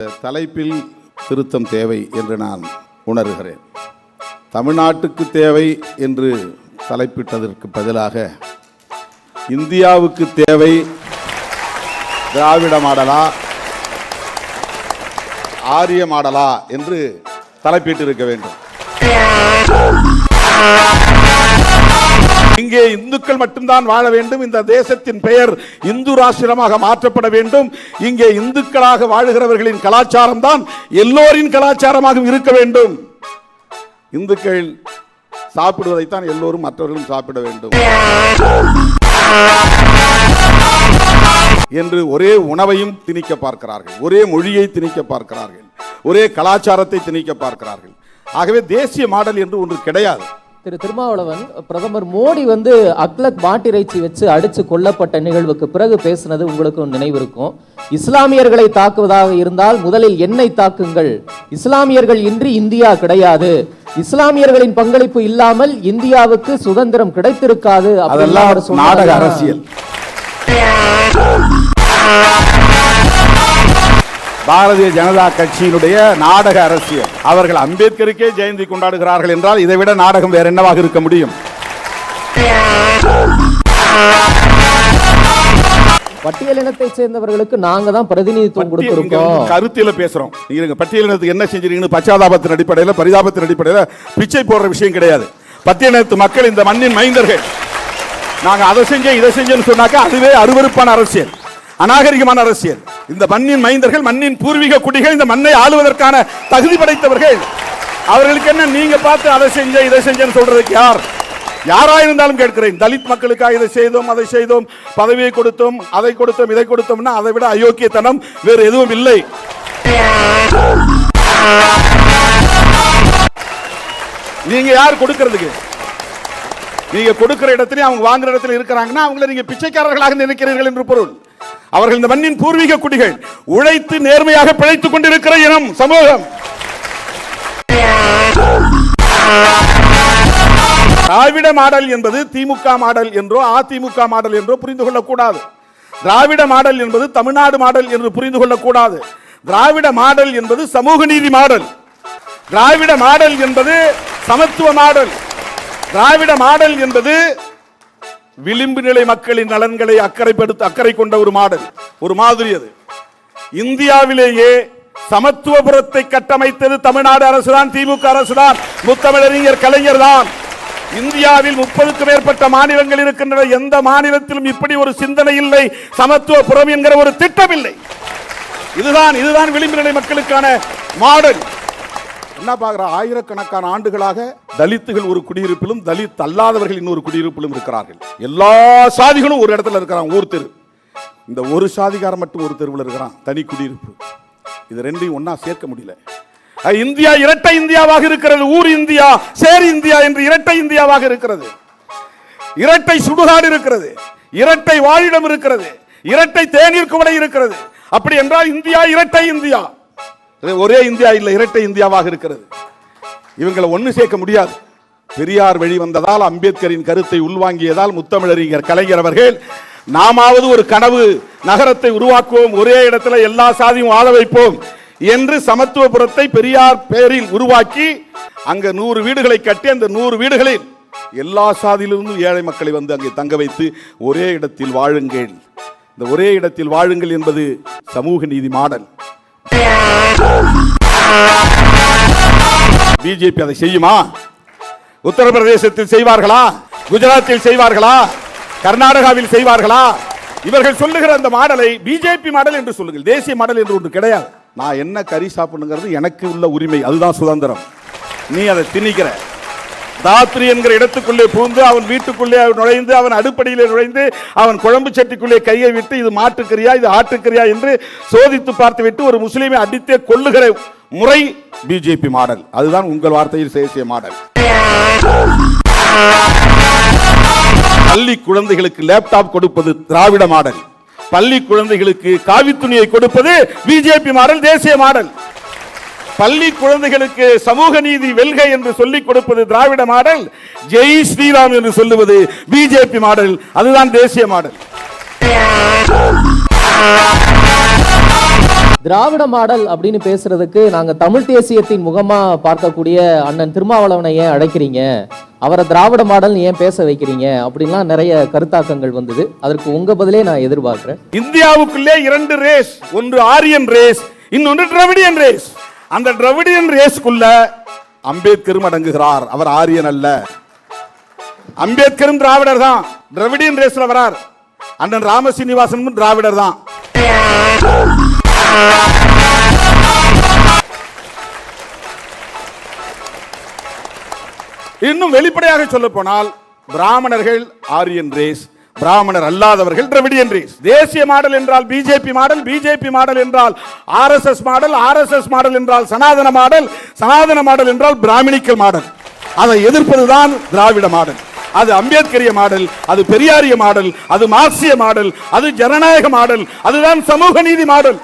தலைப்பில் திருத்தம் தேவை என்று நான் உணர்கிறேன். தமிழ்நாட்டுக்கு தேவை என்று தலைப்பிட்டதற்கு பதிலாக இந்தியாவுக்கு தேவை திராவிட மாடலா ஆரிய மாடலா என்று தலைப்பிட்டிருக்க வேண்டும். இங்கே இந்துக்கள் மட்டும்தான் வாழ வேண்டும். இந்த தேசத்தின் பெயர் இந்து ராஷ்டிரமாக மாற்றப்பட வேண்டும். இங்கே இந்துக்களாக வாழுகிறவர்களின் கலாச்சாரம் தான் எல்லோரின் கலாச்சாரமாக இருக்க வேண்டும். இந்துக்கள் சாப்பிடுவதைத்தான் எல்லோரும் மற்றவர்களும் சாப்பிட வேண்டும். என்று ஒரே உணவையும் திணிக்க பார்க்கிறார்கள். ஒரே மொழியை திணிக்க பார்க்கிறார்கள். ஒரே கலாச்சாரத்தை திணிக்க பார்க்கிறார்கள். ஆகவே தேசிய மாடல் என்று ஒன்று கிடையாது. திரு திருமாவளவன் பிரதமர் மோடி வந்து அக்லக் மாட்டிறைச்சி வச்சு அடிச்சு கொல்லப்பட்ட நிகழ்வுக்கு பிறகு பேசினது உங்களுக்கு நினைவிருக்கும். இஸ்லாமியர்களை தாக்குவதாக இருந்தால் முதலில் என்னை தாக்குங்கள். இஸ்லாமியர்கள் இன்றி இந்தியா கிடையாது. இஸ்லாமியர்களின் பங்களிப்பு இல்லாமல் இந்தியாவுக்கு சுதந்திரம் கிடைத்திருக்காது அதெல்லாம் அரசியல். பாரதிய ஜனதா கட்சியினுடைய நாடக அரசியல். அவர்கள் அம்பேத்கருக்கே ஜெயந்தி கொண்டாடுகிறார்கள் என்றால் இதை விட நாடகம் வேற என்னவாக இருக்க முடியும்? பட்டியலினத்தை சேர்ந்தவர்களுக்கு நாங்க தான் பிரதிநிதித்துவம் கொடுத்திருக்கோம். கருத்தில பேசுறோம். நீங்க பட்டியலினத்துக்கு என்ன செஞ்சீங்கன்னு பச்சாதாபத்தின் அடிப்படையில் பரிதாபத்தின் அடிப்படையில் பிச்சை போடுற விஷயம் கிடையாது. பட்டியலினத்து மக்கள் இந்த மண்ணின் மைந்தர்கள். நாங்க அதை செஞ்சேன் இதை செஞ்சேன்னு சொன்னாக்கா அதுவே அருவருப்பான அரசியல். அநாகரிகமான அரசியல். இந்த மண்ணின் மைந்தர்கள் மண்ணின் பூர்வீக குடிகள் இந்த மண்ணை ஆளுவதற்கான தகுதி படைத்தவர்கள். அவர்களுக்கு என்ன நீங்க பார்த்து அதை செஞ்ச இதை செஞ்சேன்னு சொல்றதுக்கு யார்? யாராயிருந்தாலும் கேட்கிறேன். தலித் மக்களுக்காக இதை செய்தோம் அதை செய்தோம் பதவியை கொடுத்தோம் அதை கொடுத்தோம் இதை கொடுத்தோம்னா அதை விட அயோக்கியத்தனம் வேறு எதுவும் இல்லை. நீங்க யார் கொடுக்கிறதுக்கு? நீங்க கொடுக்கிற இடத்துல அவங்க வாங்குற இடத்துல இருக்கிறாங்கன்னா அவங்கள நீங்க பிச்சைக்காரர்களாக நினைக்கிறீர்கள் என்று பொருள். அவர்கள் இந்த மண்ணின் பூர்வீக குடிகள் உழைத்து நேர்மையாக பிழைத்துக் கொண்டிருக்கிற இனம் சமூகம். திராவிட மாடல் என்பது திமுக மாடல் என்றோ அதிமுக மாடல் என்றோ புரிந்து கொள்ளக்கூடாது. திராவிட மாடல் என்பது தமிழ்நாடு மாடல் என்று புரிந்து கொள்ளக்கூடாது. திராவிட மாடல் என்பது சமூக நீதி மாடல். திராவிட மாடல் என்பது சமத்துவ மாடல். திராவிட மாடல் என்பது விளிம்பு நிலை மக்களின் நலன்களை அக்கறைப்படுத்த அக்கறை கொண்ட ஒரு மாடல் ஒரு மாதிரி அது. இந்தியாவிலேயே சமத்துவபுரத்தை கட்டமைத்தது தமிழ்நாடு அரசுதான் திமுக அரசுதான் முத்தமிழறிஞர் கலைஞர் தான் இந்தியாவில் முப்பதுக்கும் மேற்பட்ட மாநிலங்கள் இருக்கின்றன. எந்த மாநிலத்திலும் இப்படி ஒரு சிந்தனை இல்லை சமத்துவபுரம் என்கிற ஒரு திட்டம் இல்லை இதுதான் இதுதான் விளிம்பு நிலை மக்களுக்கான மாடல். என்ன பார்க்குற? ஆயிரக்கணக்கான ஆண்டுகளாக தலித்துகள் ஒரு குடியிருப்பிலும் தலித் அல்லாதவர்கள் இன்னொரு குடியிருப்பிலும் இருக்கிறார்கள். எல்லா சாதிகளும் ஒரு இடத்துல இருக்கிறாங்க ஊர் தெரு. இந்த ஒரு சாதிகாரம் மட்டும் ஒரு தெருவில் இருக்கிறான் தனி குடியிருப்பு. இது ரெண்டையும் ஒன்றா சேர்க்க முடியல. இந்தியா இரட்டை இந்தியாவாக இருக்கிறது ஊர் இந்தியா சேர் இந்தியா என்று இரட்டை இந்தியாவாக இருக்கிறது. இரட்டை சுடுகாடு இருக்கிறது இரட்டை வாழிடம் இருக்கிறது இரட்டை தேநீர் குவளை இருக்கிறது. அப்படி என்றால் இந்தியா இரட்டை இந்தியா. ஒரே இந்தியா இல்லை இரட்டை இந்தியாவாக இருக்கிறது. இவங்களை ஒன்று சேர்க்க முடியாது. பெரியார் வெளிவந்ததால் அம்பேத்கரின் கருத்தை உள்வாங்கியதால் முத்தமிழறிஞர் கலைஞர் அவர்கள் நாமாவது ஒரு கனவு நகரத்தை உருவாக்குவோம் ஒரே இடத்துல எல்லா சாதியும் வாழ வைப்போம் என்று சமத்துவபுரத்தை பெரியார் பெயரில் உருவாக்கி அங்க நூறு வீடுகளை கட்டி அந்த நூறு வீடுகளில் எல்லா சாதியிலிருந்தும் ஏழை மக்களை வந்து அங்கே தங்க வைத்து ஒரே இடத்தில் வாழுங்கள். இந்த ஒரே இடத்தில் வாழுங்கள் என்பது சமூக நீதி மாடல். பிஜேபி அதை செய்யுமா? உத்தரப்பிரதேசத்தில் செய்வார்களா? குஜராத்தில் செய்வார்களா? கர்நாடகாவில் செய்வார்களா? இவர்கள் சொல்லுகிற அந்த மாடலை பிஜேபி மாடல் என்று சொல்லுங்கள். தேசிய மாடல் என்று ஒன்று கிடையாது. நான் என்ன கறி சாப்பிடுங்கிறது எனக்கு உள்ள உரிமை. அதுதான் சுதந்திரம். நீ அதை திணிக்கிற. தாத்ரி என்கிற இடத்துக்குள்ளே பூந்து அவன் வீட்டுக்குள்ளே அவன் நுழைந்து அவன் அடுப்படியிலே நுழைந்து அவன் குழம்பு சட்டிக்குள்ளே கையை விட்டு இது மாட்டுக்கறியா? இது ஆட்டுக்கறியா? என்று சோதித்து பார்த்து விட்டு ஒரு முஸ்லீமை அடித்தே கொள்ளுகிற முறை பிஜேபி மாடல். அதுதான் உங்கள் வார்த்தையில் தேசிய மாடல். பள்ளி குழந்தைகளுக்கு லேப்டாப் கொடுப்பது திராவிட மாடல். பள்ளி குழந்தைகளுக்கு காவி துணியை கொடுப்பது பிஜேபி மாடல் தேசிய மாடல். பள்ளி குழந்தைகளுக்கு சமூக நீதி வெல்க என்று சொல்லிக் கொடுப்பது திராவிட மாடல். ஜெய் ஸ்ரீராம் என்று சொல்லுவது பிஜேபி மாடல். அதுதான் தேசிய மாடல். திராவிட மாடல் அப்படின்னு பேசுறதுக்கு நாங்க தமிழ் தேசியத்தின் முகமா பார்க்கக்கூடிய அண்ணன் திருமாவளவனை ஏன் அழைக்கிறீங்க? அவரை திராவிட மாடல்னு ஏன் பேச வைக்கிறீங்க? அப்படின்லாம் நிறைய கருத்தாக்கங்கள் வந்தது. அதற்கு உங்க பதிலே நான் எதிர்பார்க்கிறேன். இந்தியாவுக்குள்ளே இரண்டு ரேஸ் ஒன்று ஆரியன் ரேஸ் இன்னொன்று டிராவிடியன் ரேஸ் அந்த டிராவிடியன் ரேஸ்க்குள்ள அம்பேத்கரும் அடங்குகிறார். அவர் ஆரியன் அல்ல. அம்பேத்கரும் திராவிடர் தான். டிராவிடியன் ரேஸ்ல வரார். அண்ணன் ராமசீனிவாசனும் திராவிடர் தான். இன்னும் வெளிப்படையாக சொல்ல போனால் பிராமணர்கள் ஆரியன் ரேஸ் பிராமணர் அல்லாதவர்கள் திரவிடியன் ரேஸ். தேசிய மாடல் என்றால் பிஜேபி மாடல் பிஜேபி மாடல் என்றால் ஆர்எஸ்எஸ் மாடல் ஆர்எஸ்எஸ் மாடல் என்றால் சனாதன மாடல் சனாதன மாடல் என்றால் பிராமணிக்கல் மாடல். அதை எதிர்ப்பதுதான் திராவிட மாடல். அது அம்பேத்கரிய மாடல் அது பெரியாரிய மாடல் அது மார்க்சிய மாடல் அது ஜனநாயக மாடல் அதுதான் சமூக நீதி மாடல்.